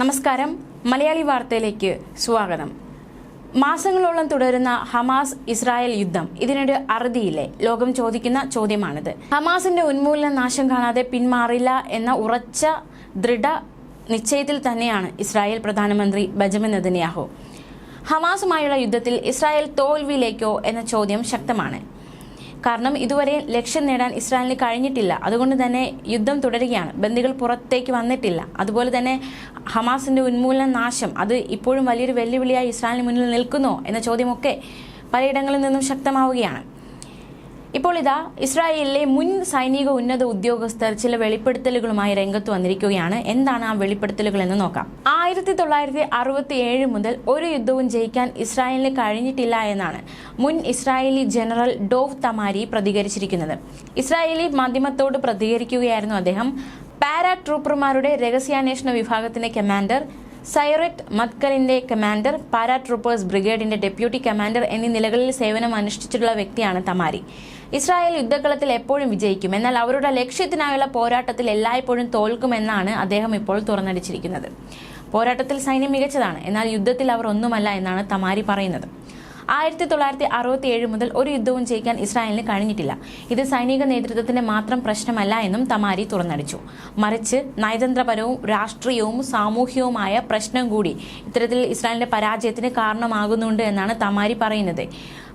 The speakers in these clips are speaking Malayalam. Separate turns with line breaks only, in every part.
നമസ്കാരം. മലയാളി വാർത്തയിലേക്ക് സ്വാഗതം. മാസങ്ങളോളം തുടരുന്ന ഹമാസ് ഇസ്രായേൽ യുദ്ധം ഇതിനൊരു അറുതിയില്ലേ? ലോകം ചോദിക്കുന്ന ചോദ്യമാണിത്. ഹമാസിന്റെ ഉന്മൂലന നാശം കാണാതെ പിന്മാറില്ല എന്ന ഉറച്ച ദൃഢ നിശ്ചയത്തിൽ തന്നെയാണ് ഇസ്രായേൽ പ്രധാനമന്ത്രി ബെഞ്ചമിൻ നെതന്യാഹു. ഹമാസുമായുള്ള യുദ്ധത്തിൽ ഇസ്രായേൽ തോൽവിയിലേക്കോ എന്ന ചോദ്യം ശക്തമാണ്. കാരണം ഇതുവരെ ലക്ഷ്യം നേടാൻ ഇസ്രായേലിന് കഴിഞ്ഞിട്ടില്ല. അതുകൊണ്ട് തന്നെ യുദ്ധം തുടരുകയാണ്. ബന്ദികൾ പുറത്തേക്ക് വന്നിട്ടില്ല. അതുപോലെ തന്നെ ഹമാസിന്റെ ഉന്മൂലന നാശം അത് ഇപ്പോഴും വലിയൊരു വെല്ലുവിളിയായി ഇസ്രായേലിന് മുന്നിൽ നിൽക്കുന്നോ എന്ന ചോദ്യമൊക്കെ പലയിടങ്ങളിൽ നിന്നും ശക്തമാവുകയാണ്. ഇപ്പോൾ ഇതാ ഇസ്രായേലിലെ മുൻ സൈനിക ഉന്നത ഉദ്യോഗസ്ഥർ ചില വെളിപ്പെടുത്തലുകളുമായി രംഗത്ത് വന്നിരിക്കുകയാണ്. എന്താണ് ആ വെളിപ്പെടുത്തലുകൾ എന്ന് നോക്കാം. ആയിരത്തി തൊള്ളായിരത്തി അറുപത്തി ഏഴ് മുതൽ ഒരു യുദ്ധവും ജയിക്കാൻ ഇസ്രായേലിന് കഴിഞ്ഞിട്ടില്ല എന്നാണ് മുൻ ഇസ്രായേലി ജനറൽ ഡോവ് തമാരി പ്രതികരിച്ചിരിക്കുന്നത്. ഇസ്രായേലി മാധ്യമത്തോട് പ്രതികരിക്കുകയായിരുന്നു അദ്ദേഹം. പാരാ ട്രൂപ്പർമാരുടെ രഹസ്യാന്വേഷണ വിഭാഗത്തിന്റെ കമാൻഡർ സൈററ്റ് മത്കലിന്റെ കമാൻഡർ പാരാ ട്രൂപ്പേഴ്സ് ബ്രിഗേഡിന്റെ ഡെപ്യൂട്ടി കമാൻഡർ എന്നീ നിലകളിൽ സേവനം അനുഷ്ഠിച്ചിട്ടുള്ള വ്യക്തിയാണ് തമാരി. ഇസ്രായേൽ യുദ്ധക്കളത്തിൽ എപ്പോഴും വിജയിക്കും. എന്നാൽ അവരുടെ ലക്ഷ്യത്തിനായുള്ള പോരാട്ടത്തിൽ എല്ലായ്പ്പോഴും തോൽക്കുമെന്നാണ് അദ്ദേഹം ഇപ്പോൾ തുറന്നടിച്ചിരിക്കുന്നത്. പോരാട്ടത്തിൽ സൈന്യം മികച്ചതാണ്. എന്നാൽ യുദ്ധത്തിൽ അവർ ഒന്നുമല്ല എന്നാണ് തമാരി പറയുന്നത്. ആയിരത്തി തൊള്ളായിരത്തി അറുപത്തി ഏഴ് മുതൽ ഒരു യുദ്ധവും ജയിക്കാൻ ഇസ്രായേലിന് കഴിഞ്ഞിട്ടില്ല. ഇത് സൈനിക നേതൃത്വത്തിന്റെ മാത്രം പ്രശ്നമല്ല എന്നും തമാരി തുറന്നടിച്ചു. മറിച്ച് നയതന്ത്രപരവും രാഷ്ട്രീയവും സാമൂഹികവുമായ പ്രശ്നം കൂടി ഇത്തരത്തിൽ ഇസ്രായേലിന്റെ പരാജയത്തിന് കാരണമാകുന്നുണ്ട് എന്നാണ് തമാരി പറയുന്നത്.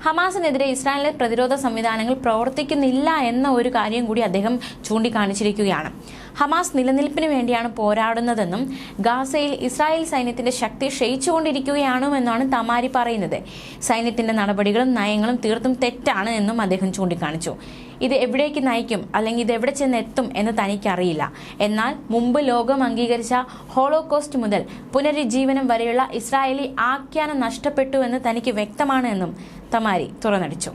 ഹമാസിനെതിരെ ഇസ്രായേലിലെ പ്രതിരോധ സംവിധാനങ്ങൾ പ്രവർത്തിക്കുന്നില്ല എന്ന ഒരു കാര്യം കൂടി അദ്ദേഹം ചൂണ്ടിക്കാണിച്ചിരിക്കുകയാണ്. ഹമാസ് നിലനിൽപ്പിന് വേണ്ടിയാണ് പോരാടുന്നതെന്നും ഗാസയിൽ ഇസ്രായേൽ സൈന്യത്തിന്റെ ശക്തി ക്ഷയിച്ചുകൊണ്ടിരിക്കുകയാണെന്നാണ് തമാരി പറയുന്നത്. സൈന്യത്തിന്റെ നടപടികളും നയങ്ങളും തീർത്തും തെറ്റാണ് എന്നും അദ്ദേഹം ചൂണ്ടിക്കാണിച്ചു. ഇത് എവിടേക്ക് നയിക്കും? അല്ലെങ്കിൽ ഇത് എവിടെ ചെന്ന് എത്തും എന്ന് തനിക്കറിയില്ല. എന്നാൽ മുമ്പ് ലോകം അംഗീകരിച്ച ഹോളോകോസ്റ്റ് മുതൽ പുനരുജ്ജീവനം വരെയുള്ള ഇസ്രായേലി ആഖ്യാനം നഷ്ടപ്പെട്ടു എന്ന് തനിക്ക് വ്യക്തമാണ് എന്നും തമാരി തുറന്നടിച്ചു.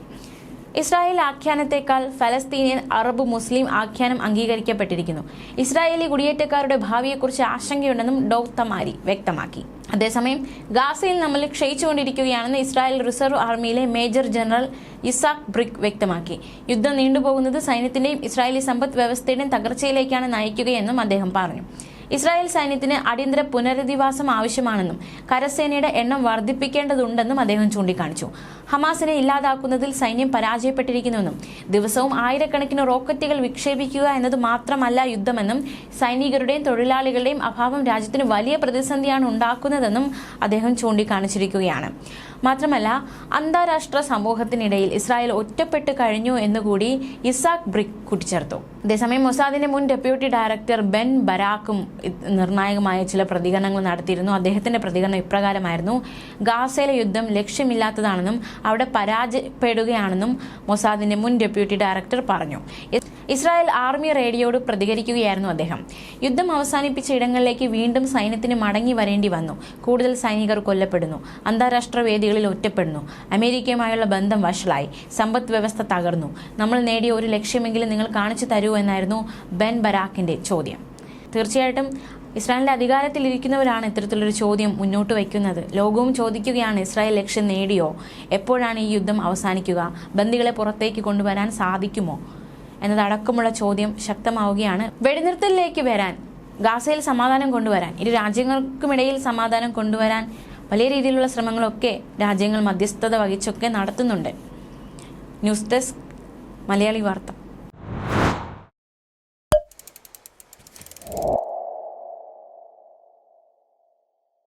ഇസ്രായേൽ ആഖ്യാനത്തെക്കാൾ ഫലസ്തീനിയൻ അറബ് മുസ്ലിം ആഖ്യാനം അംഗീകരിക്കപ്പെട്ടിരിക്കുന്നു. ഇസ്രായേലി കുടിയേറ്റക്കാരുടെ ഭാവിയെക്കുറിച്ച് ആശങ്കയുണ്ടെന്നും ഡോവ് തമാരി വ്യക്തമാക്കി. അതേസമയം ഗാസയിൽ നമ്മൾ ക്ഷയിച്ചുകൊണ്ടിരിക്കുകയാണെന്ന് ഇസ്രായേൽ റിസർവ് ആർമിയിലെ മേജർ ജനറൽ ഇസാഖ് ബ്രിക് വ്യക്തമാക്കി. യുദ്ധം നീണ്ടുപോകുന്നത് സൈന്യത്തിന്റെയും ഇസ്രായേലി സമ്പദ് വ്യവസ്ഥയുടെയും തകർച്ചയിലേക്കാണ് നയിക്കുകയെന്നും അദ്ദേഹം പറഞ്ഞു. ഇസ്രായേൽ സൈന്യത്തിന് അടിയന്തര പുനരധിവാസം ആവശ്യമാണെന്നും കരസേനയുടെ എണ്ണം വർദ്ധിപ്പിക്കേണ്ടതുണ്ടെന്നും അദ്ദേഹം ചൂണ്ടിക്കാണിച്ചു. ഹമാസിനെ ഇല്ലാതാക്കുന്നതിൽ സൈന്യം പരാജയപ്പെട്ടിരിക്കുന്നുവെന്നും ദിവസവും ആയിരക്കണക്കിന് റോക്കറ്റുകൾ വിക്ഷേപിക്കുക എന്നത് മാത്രമല്ല യുദ്ധമെന്നും സൈനികരുടെയും തൊഴിലാളികളുടെയും അഭാവം രാജ്യത്തിന് വലിയ പ്രതിസന്ധിയാണ് ഉണ്ടാക്കുന്നതെന്നും അദ്ദേഹം ചൂണ്ടിക്കാണിച്ചിരിക്കുകയാണ്. മാത്രമല്ല അന്താരാഷ്ട്ര സമൂഹത്തിനിടയിൽ ഇസ്രായേൽ ഒറ്റപ്പെട്ട് കഴിഞ്ഞു എന്നുകൂടി ഇസാക് ബ്രിക് കൂട്ടിച്ചേർത്തു. അതേസമയം മൊസാദിന്റെ മുൻ ഡെപ്യൂട്ടി ഡയറക്ടർ ബെൻ ബരാക്കും നിർണായകമായ ചില പ്രതികരണങ്ങൾ നടത്തിയിരുന്നു. അദ്ദേഹത്തിന്റെ പ്രതികരണം ഇപ്രകാരമായിരുന്നു. ഗാസയിലെ യുദ്ധം ലക്ഷ്യമില്ലാത്തതാണെന്നും അവിടെ പരാജയപ്പെടുകയാണെന്നും മൊസാദിന്റെ മുൻ ഡെപ്യൂട്ടി ഡയറക്ടർ പറഞ്ഞു. ഇസ്രായേൽ ആർമി റേഡിയോട് പ്രതികരിക്കുകയായിരുന്നു അദ്ദേഹം. യുദ്ധം അവസാനിപ്പിച്ച ഇടങ്ങളിലേക്ക് വീണ്ടും സൈന്യത്തിന് മടങ്ങി വരേണ്ടി വന്നു. കൂടുതൽ സൈനികർ കൊല്ലപ്പെടുന്നു. അന്താരാഷ്ട്ര വേദികളിൽ ഒറ്റപ്പെടുന്നു. അമേരിക്കയുമായുള്ള ബന്ധം വഷളായി. സമ്പദ് വ്യവസ്ഥ തകർന്നു. നമ്മൾ നേടിയ ഒരു ലക്ഷ്യമെങ്കിലും നിങ്ങൾ കാണിച്ചു തരൂ എന്നായിരുന്നു ബെൻ ബരാക്കിന്റെ ചോദ്യം. തീർച്ചയായിട്ടും ഇസ്രായേലിന്റെ അധികാരത്തിലിരിക്കുന്നവരാണ് ഇത്തരത്തിലൊരു ചോദ്യം മുന്നോട്ട് വയ്ക്കുന്നത്. ലോകവും ചോദിക്കുകയാണ് ഇസ്രായേൽ ലക്ഷ്യം നേടിയോ? എപ്പോഴാണ് ഈ യുദ്ധം അവസാനിക്കുക? ബന്ദികളെ പുറത്തേക്ക് കൊണ്ടുവരാൻ സാധിക്കുമോ? എന്നതടക്കമുള്ള ചോദ്യം ശക്തമാവുകയാണ്. വെടിനിർത്തലിലേക്ക് വരാൻ ഗാസയിൽ സമാധാനം കൊണ്ടുവരാൻ ഇരു രാജ്യങ്ങൾക്കുമിടയിൽ സമാധാനം കൊണ്ടുവരാൻ വലിയ രീതിയിലുള്ള ശ്രമങ്ങളൊക്കെ രാജ്യങ്ങൾ മധ്യസ്ഥത വഹിച്ചൊക്കെ നടത്തുന്നുണ്ട്. ന്യൂസ് ഡെസ്ക് മലയാളി വാർത്ത.